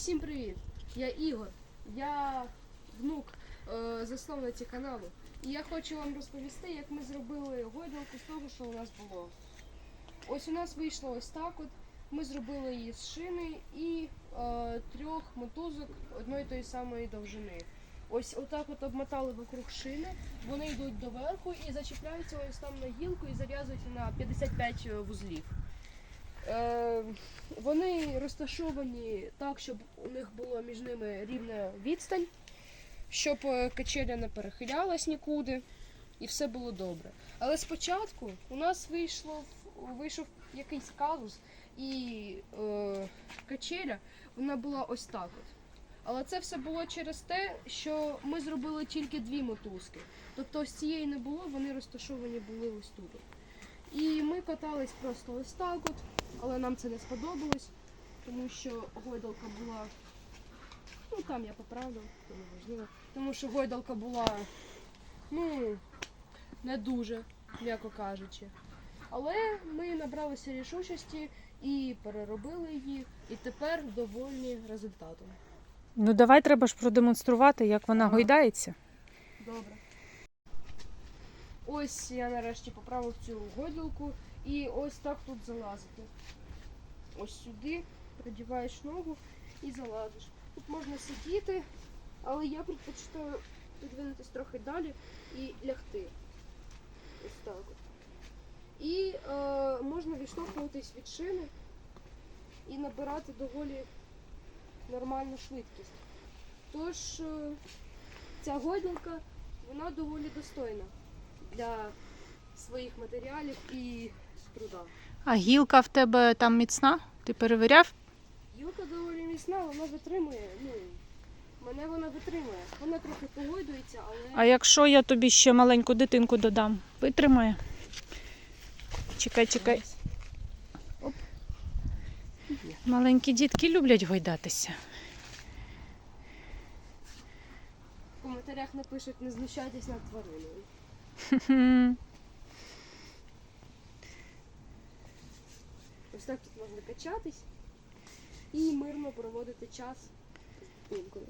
Всім привіт! Я Ігор, я внук е, засновниці каналу. І я хочу вам розповісти, як ми зробили гойдалку з того, що у нас було. Ось у нас вийшло ось так от. Ми зробили її з шини і е, трьох мотузок одної тої самої довжини. Ось отак от обмотали вокруг шини, вони йдуть доверху і зачіпляються ось там на гілку і зав'язуються на 55 вузлів. Е, вони розташовані так, щоб у них було між ними рівна відстань, щоб е, качеля не перехилялась нікуди і все було добре. Але спочатку у нас вийшло, вийшов якийсь казус, і е, качеля вона була ось так от. Але це все було через те, що ми зробили тільки дві мотузки. Тобто ось цієї не було, вони розташовані були ось тут. І ми катались просто ось так от, але нам це не сподобалось, тому що гойдалка була. Ну там я поправлю, це не важливо. Тому що гойдалка була ну, не дуже, м'яко кажучи. Але ми набралися рішучості і переробили її, і тепер довольні результатом. Ну давай треба ж продемонструвати, як вона Ага. гойдається. Добре. Ось я нарешті поправив цю гойдалку і ось так тут залазити. Ось сюди придіваєш ногу і залазиш. Тут можна сидіти, але я предпочитаю підвинутись трохи далі і лягти. Ось так. І е, можна відштовхуватись від шини і набирати доволі нормальну швидкість. Тож е, ця гойдалка вона доволі достойна для своїх матеріалів і труда. А гілка в тебе там міцна? Ти перевіряв? Гілка доволі міцна, вона витримує. Ну, мене вона витримує. Вона трохи погойдується, але А якщо я тобі ще маленьку дитинку додам, витримає? Чекай, чекай. Оп. Маленькі дітки люблять гойдатися. в коментарях напишуть не знущайтесь над твариною. Ось так тут можна качатись і мирно проводити час дитинкою.